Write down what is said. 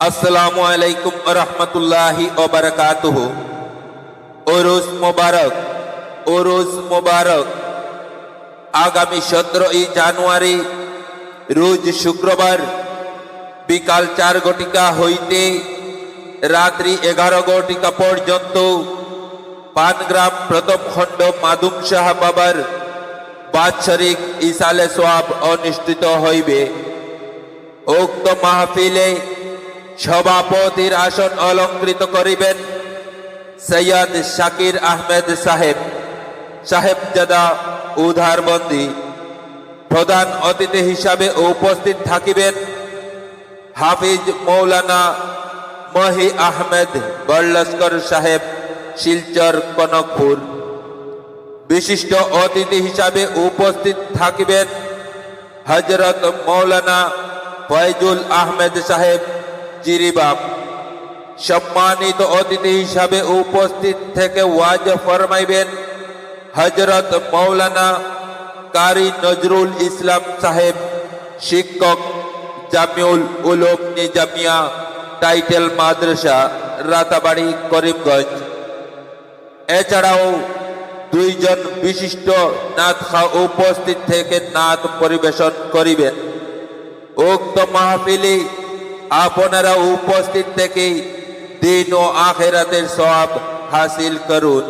আসসালামু আলাইকুম রহমতুল্লাহি ওবরকাতুহু ওরুস মোবারক ওরুস মোবারক। আগামী সতেরোই জানুয়ারি, রোজ শুক্রবার, বিকাল চার ঘটিকা হইতে রাত্রি এগারো ঘটিকা পর্যন্ত পানগ্রাম প্রথম খণ্ড মাদুম শাহ বাবার বাৎসরিক ইসালে সোয়াব অনুষ্ঠিত হইবে। উক্ত মাহফিলে সভাপতির আসন অলঙ্কৃত করিবেন সৈয়দ শাকির আহমেদ সাহেব, সাহেবজাদা উধারবন্দি প্রধান অতিথি হিসাবে উপস্থিত থাকিবেন হাফিজ মৌলানা মহি আহমেদ বল্লস্কর সাহেব, শিলচর কনকপুর। বিশিষ্ট অতিথি হিসাবে উপস্থিত থাকিবেন হজরত মৌলানা ফয়জুল আহমেদ সাহেব জিরিবাম। সম্মানিত অতিথি হিসাবে উপস্থিত থেকে ওয়াজ ফরমাইবেন হজরত মৌলানা কারি নজরুল ইসলাম সাহেব, শিক্ষক জামিউল উলুম নিজামিয়া, টাইটেল মাদ্রাসা, রাতাবাড়ি, করিমগঞ্জ। এছাড়াও দুইজন বিশিষ্ট নাথ খা উপস্থিত থেকে নাথ পরিবেশন করিবেন। উক্ত মাহফিলে আপনারা উপস্থিত থেকে দিন ও আখেরাতের সব হাসিল করুন।